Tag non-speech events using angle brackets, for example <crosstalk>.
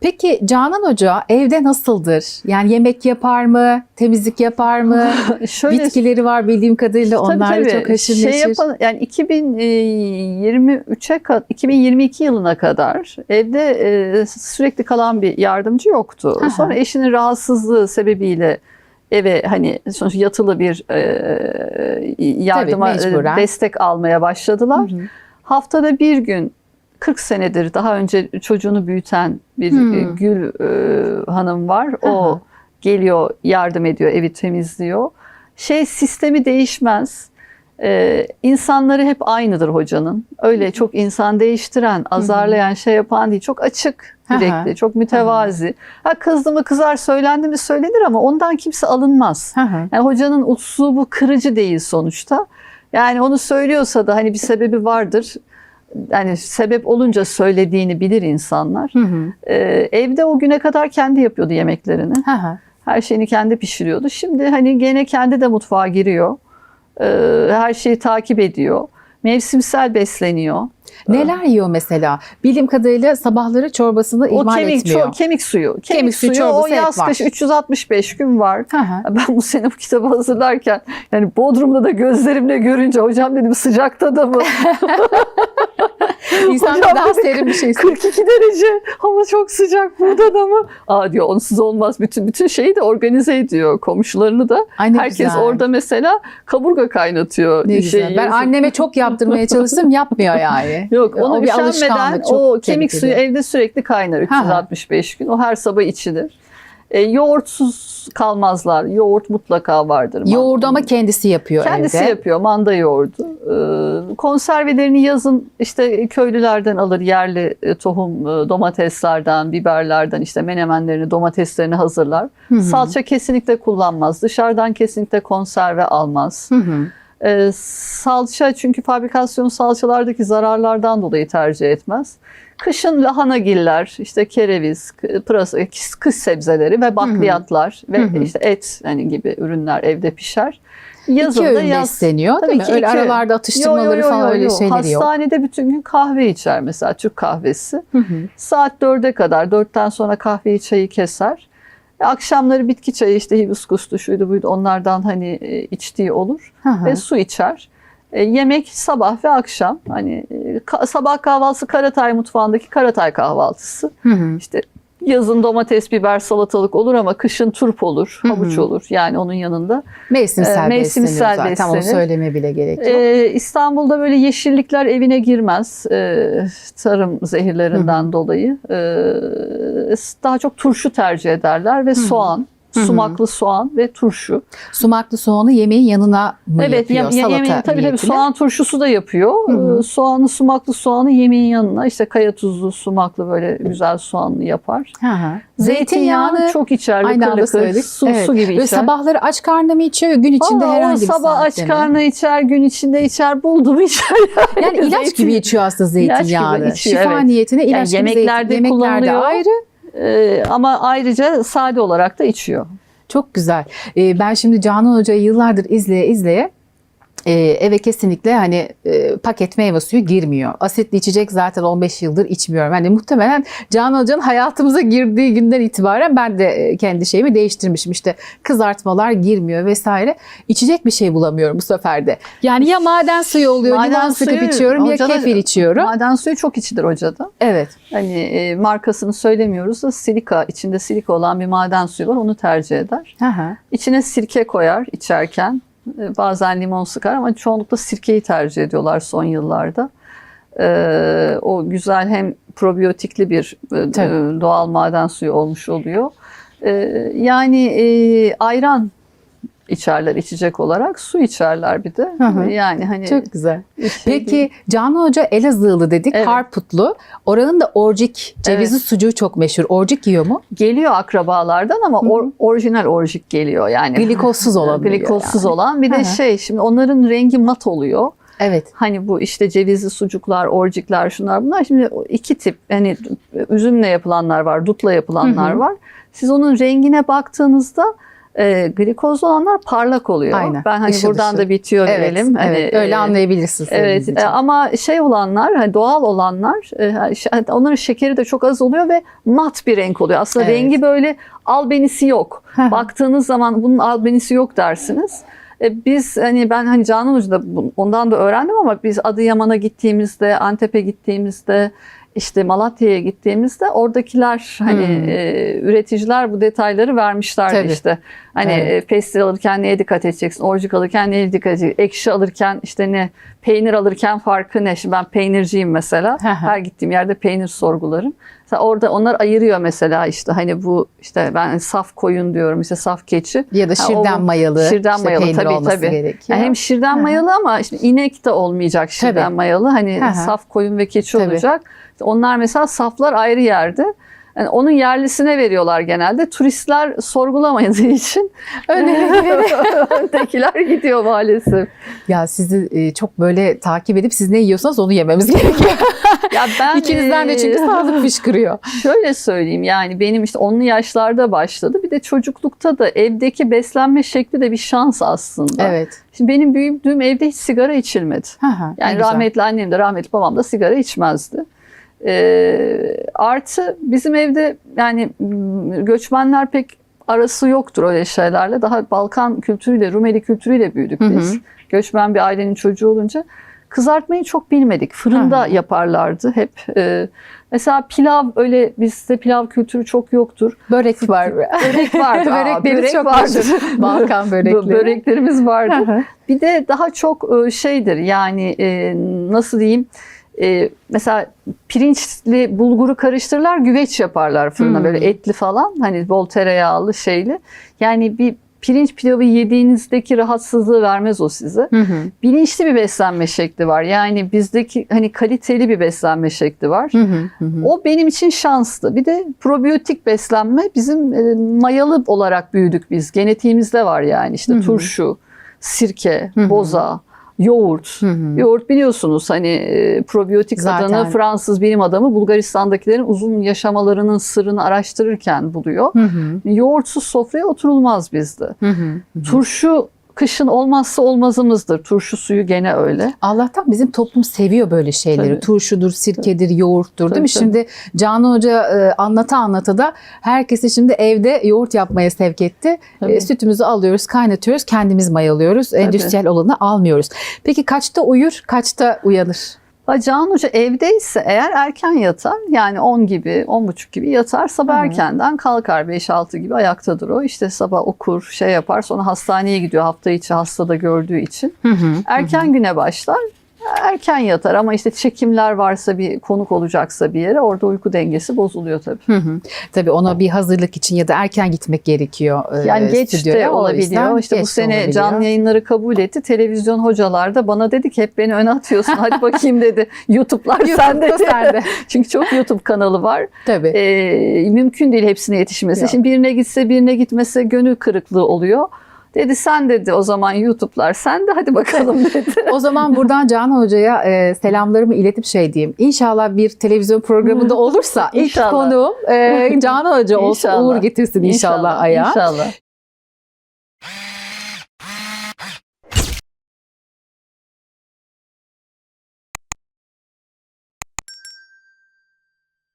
Peki Canan Hoca evde nasıldır? Yani yemek yapar mı? Temizlik yapar mı? <laughs> Şöyle Bitkileri var bildiğim kadarıyla Tabii, onlar tabii. çok haşır şey neşir. yapan, yani 2023'e kadar 2022 yılına kadar evde e, sürekli kalan bir yardımcı yoktu. Aha. Sonra eşinin rahatsızlığı sebebiyle eve hani sonuçta yatılı bir e, yardıma e, mecburen. destek almaya başladılar. Hı hı. Haftada bir gün 40 senedir daha önce çocuğunu büyüten bir Hmm. e, Gül e, hanım var. O Aha. geliyor, yardım ediyor, evi temizliyor. Şey sistemi değişmez. Ee, insanları hep aynıdır hocanın. Öyle çok insan değiştiren, azarlayan, şey yapan değil. Çok açık, yürekli, çok mütevazi. Ha kızdı mı kızar, söylendi mi söylenir ama ondan kimse alınmaz. Yani hocanın uslubu kırıcı değil sonuçta. Yani onu söylüyorsa da hani bir sebebi vardır. Yani sebep olunca söylediğini bilir insanlar. Hı hı. Ee, evde o güne kadar kendi yapıyordu yemeklerini. Hı hı. Her şeyini kendi pişiriyordu. Şimdi hani gene kendi de mutfağa giriyor. Ee, her şeyi takip ediyor. Mevsimsel besleniyor. Neler yiyor mesela? Bildiğim kadarıyla sabahları çorbasını O ihmal kemik, etmiyor. ço- kemik suyu. Kemik, Kemik suyu suyu, o yaz kış 365 gün var. Hı hı. <laughs> Ben bu sene bu kitabı hazırlarken yani Bodrum'da da gözlerimle görünce hocam dedim sıcakta da mı? <laughs> İnsan Hocam daha serin bir şey istiyor. 42 derece hava çok sıcak burada da mı? Aa diyor onsuz olmaz. Bütün bütün şeyi de organize ediyor komşularını da. Ay Herkes güzel. orada mesela kaburga kaynatıyor. Ne şey güzel. Ben anneme çok yaptırmaya çalıştım yapmıyor yani. <laughs> Yok ona O bir üşenmeden o kemik tehlikeli. suyu evde sürekli kaynar Ha ha. 365 gün. O her sabah içilir. E, yoğurtsuz kalmazlar. Yoğurt mutlaka vardır. Yoğurdu ama kendisi yapıyor Kendisi evde. yapıyor manda yoğurdu. Ee, konservelerini yazın işte köylülerden alır yerli e, tohum e, domateslerden, biberlerden işte menemenlerini, domateslerini hazırlar. Hı hı. Salça kesinlikle kullanmaz. Dışarıdan kesinlikle konserve almaz. Hı hı. Ee, salça çünkü fabrikasyon salçalardaki zararlardan dolayı tercih etmez. Kışın lahanagiller, işte kereviz, pırasa, kış, kış sebzeleri ve bakliyatlar Hı ve hı. işte et hani gibi ürünler evde pişer. İki Yazın da öğün yaz. besleniyor Tabii değil mi? ki Öyle iki aralarda atıştırmaları Yo, yo, yo, falan yo, öyle yo. şeyleri yok. Hastanede bütün gün kahve içer mesela Türk kahvesi. Hı hı. Saat dörde kadar, dörtten sonra kahveyi çayı keser. E, Akşamları bitki çayı işte hibiskustu şuydu buydu onlardan hani e, içtiği olur Hı hı. ve su içer. E, yemek sabah ve akşam hani ka- sabah kahvaltısı Karatay mutfağındaki Karatay kahvaltısı. Hı hı. İşte yazın domates, biber, salatalık olur ama kışın turp olur, Hı hı. havuç olur. Yani onun yanında Mevsimsel, Ee, mevsimsel zaten. Tam onu beslenir. söyleme bile gerek yok. Ee, İstanbul'da böyle yeşillikler evine girmez ee, tarım zehirlerinden dolayı. Ee, daha çok turşu tercih ederler ve soğan, Hı hı. Sumaklı soğan ve turşu. Sumaklı soğanı yemeğin yanına mı evet, yapıyor? yem- Salata yemeğin- tabii tabii soğan turşusu da yapıyor. Hı hı. Ee, soğanlı sumaklı soğanı yemeğin yanına işte kaya tuzlu sumaklı böyle güzel soğanlı yapar. Hı hı. Zeytinyağını çok içer, aynı anda söyledik. su, Evet. su gibi Böyle içer. sabahları aç karnına mı içiyor? Gün içinde Aa, herhangi bir sabah aç mi? karnı içer, gün içinde içer, buldu mu içer. <laughs> Yani ilaç Zeytin- gibi içiyor aslında İlaç gibi zeytinyağını. içiyor, Şifa evet. niyetine ilaç gibi yemeklerde zeytin. Yemeklerde kullanılıyor. ayrı. Ee, ama ayrıca sade olarak da içiyor. Çok güzel. Ee, ben şimdi Canan Hoca'yı yıllardır izleye izleye e, eve kesinlikle hani e, paket meyve suyu girmiyor. Asitli içecek zaten 15 yıldır içmiyorum. Hani muhtemelen Canan Hoca'nın hayatımıza girdiği günden itibaren ben de e, kendi şeyimi değiştirmişim. İşte kızartmalar girmiyor vesaire. İçecek bir şey bulamıyorum bu sefer de. Yani ya maden suyu oluyor, Maden limon sıkıp suyu, içiyorum ya hocada- kefir içiyorum. Maden suyu çok içilir hocada. Evet. Hani e, markasını söylemiyoruz da silika, içinde silika olan bir maden suyu var onu tercih eder. Hı. İçine sirke koyar içerken. E, Bazen limon sıkar ama çoğunlukla sirkeyi tercih ediyorlar son yıllarda. Ee, o güzel hem probiyotikli bir e, Tabii. doğal maden suyu olmuş oluyor. Ee, yani e, ayran içerler içecek olarak, su içerler bir de. Hı hı. Yani hani Çok güzel. şey Peki değil. Canan Hoca Elazığlı dedik, Evet. Harputlu. Oranın da orcik, cevizli sucuğu çok meşhur. Orcik yiyor mu? geliyor akrabalardan ama or- orijinal orjik geliyor yani. Glikozsuz olan. <laughs> Glikozsuz yani. olan. Bir Hı de hı. şey şimdi onların rengi mat oluyor. Evet. Hani bu işte cevizli sucuklar, orcikler şunlar bunlar. Şimdi iki tip hani üzümle yapılanlar var, dutla yapılanlar Hı hı. var. Siz onun rengine baktığınızda E, glikozlu olanlar parlak oluyor. Aynen, Ben hani ışıl buradan ışıl. da bitiyor Evet, verelim. Hani, evet, öyle e, anlayabilirsiniz. Evet e, ama şey olanlar hani doğal olanlar e, onların şekeri de çok az oluyor ve mat bir renk oluyor. Aslında Evet. rengi böyle albenisi yok. Baktığınız zaman bunun albenisi yok dersiniz. E, Biz hani ben hani Canan Hoca'da ondan da öğrendim ama biz Adıyaman'a gittiğimizde, Antep'e gittiğimizde, işte Malatya'ya gittiğimizde oradakiler hani Hmm. e, üreticiler bu detayları vermişlerdi Tabii. işte. Hani Evet. e, pestil alırken neye dikkat edeceksin? Orcuk alırken neye dikkat edeceksin? Ekşi alırken işte ne? Peynir alırken farkı ne? Şimdi ben peynirciyim mesela. Her gittiğim yerde peynir sorgularım. Orada onlar ayırıyor mesela işte hani bu işte ben saf koyun diyorum işte saf keçi. ya da Ha, şirden o- mayalı, şirden işte mayalı, tabii, tabii. gerekiyor. Yani hem şirden Hı mayalı ama işte inek de olmayacak şirden Tabii. mayalı. Hani Hı hı. saf koyun ve keçi Tabii. olacak. Onlar mesela saflar ayrı yerde. Yani onun yerlisine veriyorlar genelde. Turistler sorgulamadığı <laughs> için <laughs> öndekiler gidiyor maalesef. Ya sizi e, çok böyle takip edip siz ne yiyorsanız onu yememiz <laughs> gerekiyor. Ya ben İkinizden de çünkü eee, sağlık fışkırıyor. Şöyle söyleyeyim yani benim işte onlu yaşlarda başladı. Bir de çocuklukta da evdeki beslenme şekli de bir şans aslında. Evet. Şimdi benim büyüdüğüm evde hiç sigara içilmedi. Hı hı, ne Yani rahmetli annem de rahmetli babam da sigara içmezdi. Ee, artı bizim evde yani m, göçmenler pek arası yoktur öyle şeylerle. Daha Balkan kültürüyle, Rumeli kültürüyle büyüdük Hı hı. biz. Göçmen bir ailenin çocuğu olunca. Kızartmayı çok bilmedik. Fırında Hı hı. yaparlardı hep. Ee, mesela pilav öyle bizde pilav kültürü çok yoktur. Börek var. Börek vardı. <laughs> Aa, Börekleriniz börek çok vardı. <laughs> Balkan börekleri. Böreklerimiz vardı. Hı hı. Bir de daha çok e, şeydir yani e, nasıl diyeyim e, mesela pirinçli bulguru karıştırırlar güveç yaparlar fırına Hmm. böyle etli falan hani bol tereyağlı şeyli. Yani bir pirinç pilavı yediğinizdeki rahatsızlığı vermez o size. Hı hı. Bilinçli bir beslenme şekli var. Yani bizdeki hani kaliteli bir beslenme şekli var. Hı hı, hı hı. O benim için şanstı. Bir de probiyotik beslenme bizim e, mayalı olarak büyüdük biz. Genetiğimizde var yani işte Hı hı. turşu, sirke, Hı hı. boza, yoğurt. Hı hı. Yoğurt biliyorsunuz hani e, probiyotik Zaten. adını Fransız bilim adamı Bulgaristan'dakilerin uzun yaşamalarının sırrını araştırırken buluyor. Hı hı, Yoğurtsuz sofraya oturulmaz bizde. hı hı, hı hı. Turşu kışın olmazsa olmazımızdır. Turşu suyu gene öyle. Allah'tan bizim toplum seviyor böyle şeyleri. Tabii. Turşudur, sirkedir, yoğurttur değil Tabii, mi? tabii. Şimdi Canan Hoca e, anlata anlata da herkesi şimdi evde yoğurt yapmaya sevk etti. Tabii. E, sütümüzü alıyoruz, kaynatıyoruz, kendimiz mayalıyoruz. Endüstriyel olanı almıyoruz. Peki kaçta uyur, kaçta uyanır? Can Hoca evdeyse eğer erken yatar. Yani 10 gibi 10.30 gibi yatar. Sabah Hı hı. erkenden kalkar 5-6 gibi ayaktadır o işte sabah okur şey yapar. Sonra hastaneye gidiyor hafta içi hastada gördüğü için. Erken güne başlar erken yatar ama işte çekimler varsa bir konuk olacaksa bir yere orada uyku dengesi bozuluyor tabii. Hı hı. Tabii ona bir hazırlık için ya da erken gitmek gerekiyor. e, Yani geç stüdyoya. de olabiliyor. İşte bu geç de sene olabiliyor. canlı yayınları kabul etti. Televizyon hocalar da bana dedi ki hep beni öne atıyorsun. Hadi <laughs> bakayım dedi. YouTube'lar sende. <laughs> Sende. <laughs> Çünkü çok YouTube kanalı var. Tabii. Ee, mümkün değil hepsine yetişmesi. Yok. Şimdi birine gitse birine gitmese gönül kırıklığı oluyor. Dedi sen dedi o zaman YouTube'lar sen de hadi bakalım <laughs> dedi. O zaman buradan Canan Hoca'ya e, selamlarımı iletip şey diyeyim. İnşallah bir televizyon programında <laughs> olursa ilk İnşallah. konuğum e, Canan Hoca olsun İnşallah. uğur getirsin inşallah, ayağa. İnşallah.